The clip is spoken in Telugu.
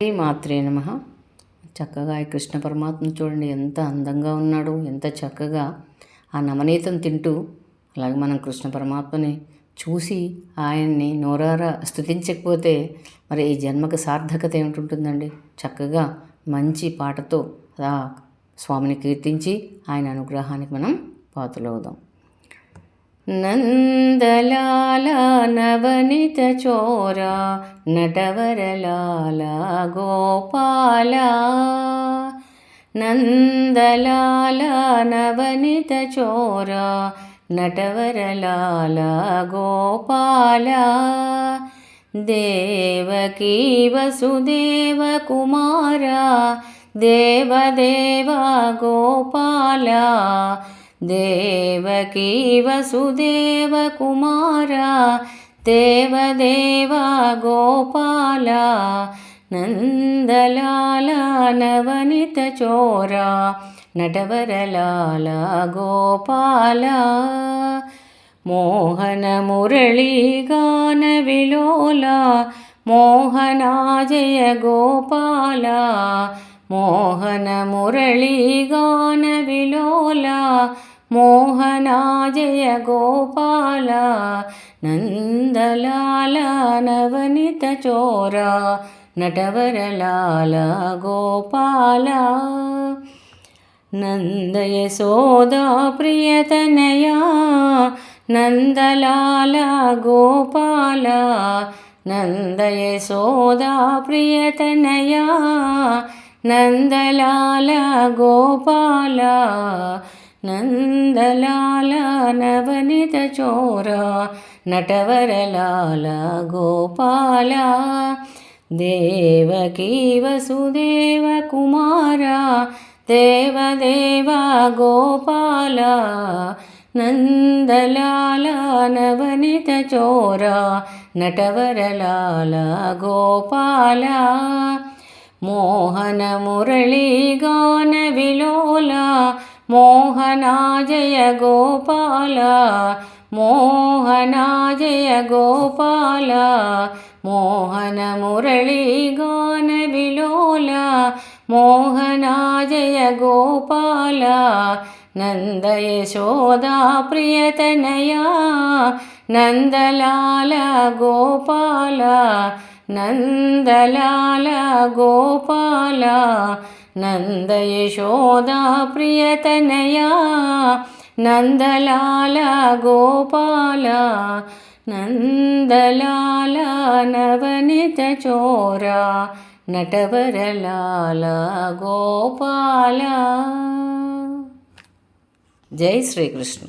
శ్రీ మాత్రే నమ. చక్కగా ఈ కృష్ణ పరమాత్మ చూడండి ఎంత అందంగా ఉన్నాడు ఎంత చక్కగా ఆ నమనీతం తింటూ అలాగే మనం కృష్ణ పరమాత్మని చూసి ఆయన్ని నోరారా స్థుతించకపోతే మరి ఈ జన్మకు సార్థకత ఏమిటి చక్కగా మంచి పాటతో అలా స్వామిని కీర్తించి ఆయన అనుగ్రహానికి మనం పాతులవుదాం നന്ദലാല നവനിത ചോര നടവരലാല ഗോപാല. നന്ദലാല നവനിത ചോര നടവരലാല ഗോപാല. ദേവകീ വസുദേവ കുമാര ദേവദേവ ഗോപാല. ദേവകീ വസുദേവകുമാര ദേവദേവ ഗോപാല നന്ദലാല നവനിത ചോര നടവരലാല ഗോപാല. മോഹന മുരളീഗാന വിലോല മോഹനാജയ ഗോപാല മോഹന മുരളീഗാന വിലോല మోహనా జయ గోపాల నందలాల నవనిత చోరా నటవరలాల గోపాల. నందయ సోదా ప్రియతనయా నందలాల గోపాల నందయ సోదా ప్రియతనయా నందలాల గోపాల. నందలాల నవనిత చోర నటవరలాల గోపాల దేవకీ వసుదేవ కుమార దేవదేవ గోపాల నందలాల నవనిత చోర నటవరలాల గోపాల మోహన మురళీ గాన విలోలా മോഹനാജയ ഗോപാല മോഹനാജയ ഗോപാല മോഹന മുരളി ഗാന വിലോല മോഹനാജയ ഗോപാല നന്ദയശോദാ പ്രിയതനയാ നന്ദലാല ഗോപാല നന്ദലാല ഗോപാല ప్రియతనయా నందలాల గోపాల నందలాల నవనిత చోరా నటవరలాల గోపాల జై శ్రీకృష్ణ